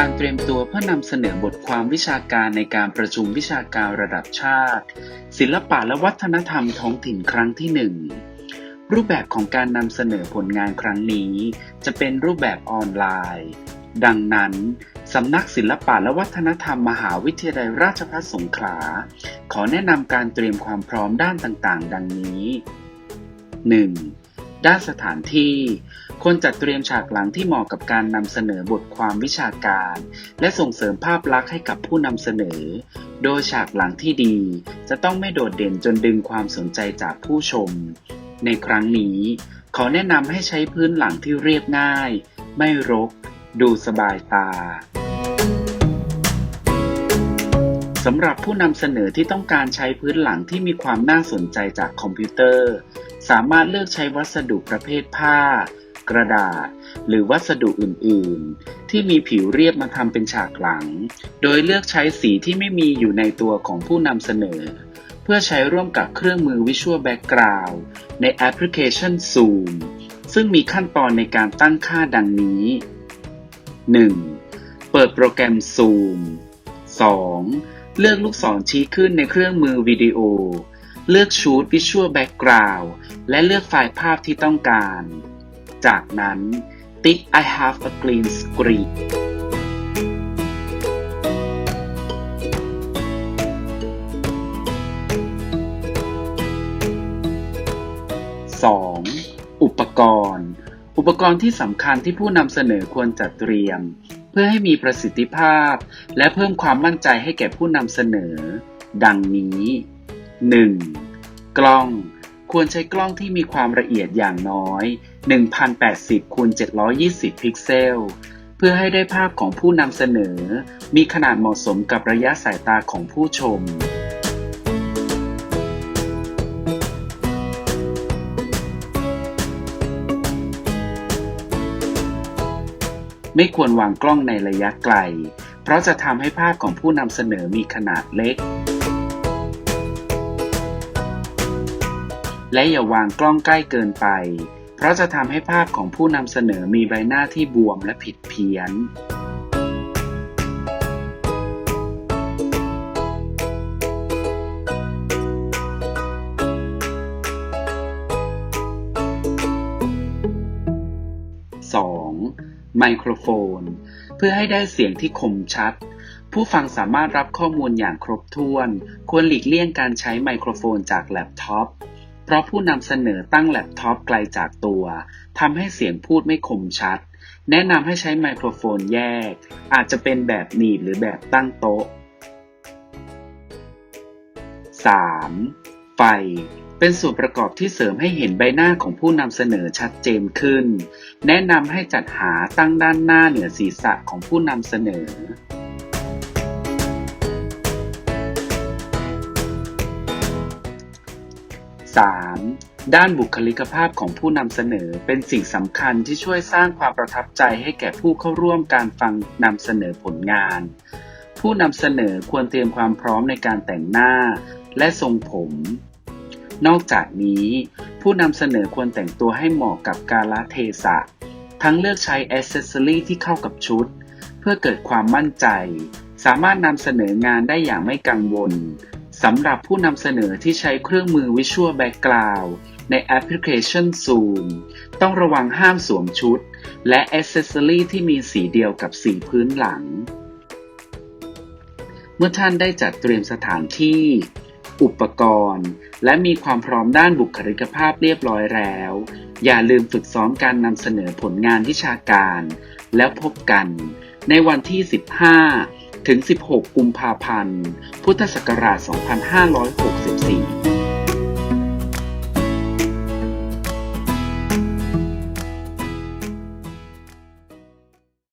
การเตรียมตัวเพื่อนำเสนอบทความวิชาการในการประชุมวิชาการระดับชาติ ศิลปะและวัฒนธรรมท้องถิ่นครั้งที่หนึ่งรูปแบบของการนำเสนอผลงานครั้งนี้ จะเป็นรูปแบบออนไลน์ ดังนั้นสำนักศิลปะและวัฒนธรรมมหาวิทยาลัยราชภัฏสงขลา ขอแนะนำการเตรียมความพร้อมด้านต่างๆ ดังนี้ 1. ด้านสถานที่ ควรจัดเตรียมฉากหลังที่เหมาะกับการนำเสนอบทความวิชาการ และส่งเสริมภาพลักษณ์ให้กับผู้นำเสนอ โดยฉากหลังที่ดี จะต้องไม่โดดเด่นจนดึงความสนใจจากผู้ชม ในครั้งนี้ขอแนะนำให้ใช้พื้นหลังที่เรียบง่าย ไม่รก ดูสบายตาสำหรับผู้นำเสนอที่ต้องการใช้พื้นหลังที่มีความน่าสนใจจากคอมพิวเตอร์ สามารถเลือกใช้วัสดุประเภทผ้า กระดาษ หรือวัสดุอื่น ๆ ที่มีผิวเรียบมาทำเป็นฉากหลัง โดยเลือกใช้สีที่ไม่มีอยู่ในตัวของผู้นำเสนอ เพื่อใช้ร่วมกับเครื่องมือ Visual Background ในแอปพลิเคชัน Zoom ซึ่งมีขั้นตอนในการตั้งค่าดังนี้ 1. เปิดโปรแกรม Zoom 2. เลือกลูกศรชี้ขึ้นในเครื่องมือวิดีโอ เลือกชูด Visual Background และเลือกไฟล์ภาพที่ต้องการ จากนั้นติ๊ก I have a green screen 2. อุปกรณ์ อุปกรณ์ที่สำคัญที่ผู้นำเสนอควรจัดเตรียม เพื่อให้มีประสิทธิภาพ และเพิ่มความมั่นใจให้แก่ผู้นำเสนอ ดังนี้ 1. กล้อง ควรใช้กล้องที่มีความละเอียดอย่างน้อย 1080คูณ720 พิกเซล เพื่อให้ได้ภาพของผู้นำเสนอ มีขนาดเหมาะสมกับระยะสายตาของผู้ชมไม่ควรวางกล้องในระยะไกล เพราะจะทำให้ภาพของผู้นำเสนอมีขนาดเล็ก และอย่าวางกล้องใกล้เกินไป เพราะจะทำให้ภาพของผู้นำเสนอมีใบหน้าที่บวมและผิดเพี้ยนไมโครโฟน เพื่อให้ได้เสียงที่คมชัด ผู้ฟังสามารถรับข้อมูลอย่างครบถ้วน ควรหลีกเลี่ยงการใช้ไมโครโฟนจากแล็ปท็อป เพราะผู้นำเสนอตั้งแล็ปท็อปไกลจากตัวทำให้เสียงพูดไม่คมชัด แนะนำให้ใช้ไมโครโฟนแยก อาจจะเป็นแบบหนีบหรือแบบตั้งโต๊ะ 3. ไฟ เป็นส่วนประกอบที่เสริมให้เห็นใบหน้าของผู้นำเสนอชัดเจนขึ้น แนะนำให้จัดหาตั้งด้านหน้าเหนือศีรษะของผู้นำเสนอ 3. ด้านบุคลิกภาพของผู้นำเสนอเป็นสิ่งสำคัญที่ช่วยสร้างความประทับใจให้แก่ผู้เข้าร่วมการฟังนำเสนอผลงาน ผู้นำเสนอควรเตรียมความพร้อมในการแต่งหน้าและทรงผม นอกจากนี้ ผู้นำเสนอควรแต่งตัวให้เหมาะกับกาลเทศะ ทั้งเลือกใช้อ c เซสซอรีที่เข้ากับชุด เพื่อเกิดความมั่นใจ สามารถนำเสนองานได้อย่างไม่กังวล สำหรับผู้นำเสนอที่ใช้เครื่องมือ Visual Background ในแอปพลิเคชัน Zoom ต้องระวังห้ามสวมชุด และอ c เซสซอรีที่มีสีเดียวกับสีพื้นหลัง เมื่อท่านได้จัดเตรียมสถานที่ อุปกรณ์ และมีความพร้อมด้านบุคลิกภาพเรียบร้อยแล้ว อย่าลืมฝึกซ้อมการนำเสนอผลงานวิชาการ แล้วพบกันในวันที่ 15 ถึง 16 กุมภาพันธ์ พุทธศักราช 2564